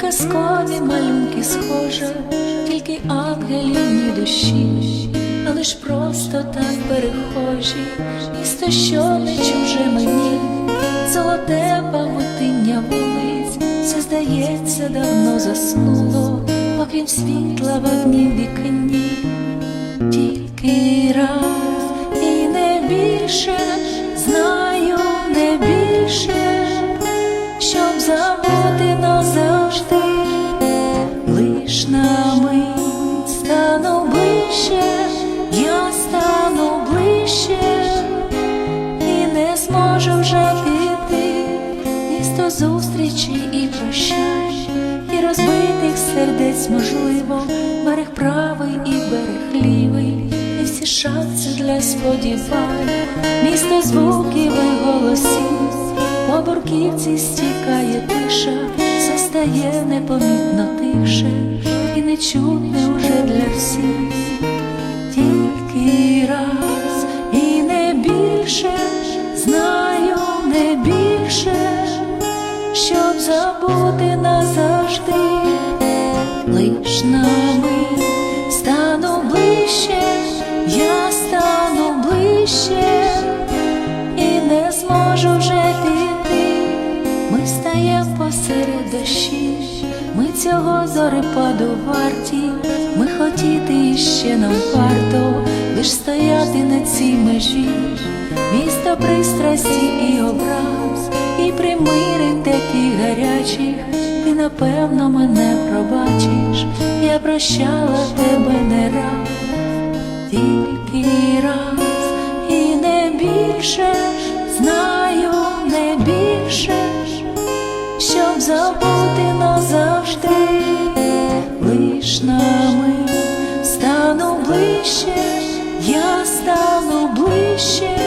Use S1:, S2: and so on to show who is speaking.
S1: казкові малюнки схоже, тільки ангелівні душі, але ж просто так перехожі, місто, що не чуже мені, золоте павутиння вулиць, все здається, давно заснуло, окрім світла в одній вікні, тільки раз і не більше знаю не більше, щоб забути. Зможу вже піти. Місто зустрічі і прощань, і розбитих сердець можливо, берег правий і берег лівий, і всі шанси для сподівань, місто звуків і голосів, по бурківці стікає тиша, все стає непомітно тише, і не чутне уже для знаю не більше, щоб забути назавжди, лиш на мить стану ближче, я стану ближче. І не зможу вже піти. Ми стаєм посеред дощі, ми цього зорепаду варті, ми хотіти іще нам лиш стояти на цій межі, місто пристрасті і образ, і примирень таких гарячих, ти напевно мене пробачиш, я прощала тебе не раз тільки раз. І не більше, знаю не більше, щоб забути назавжди, лиш на мить стану ближче, я стану ближче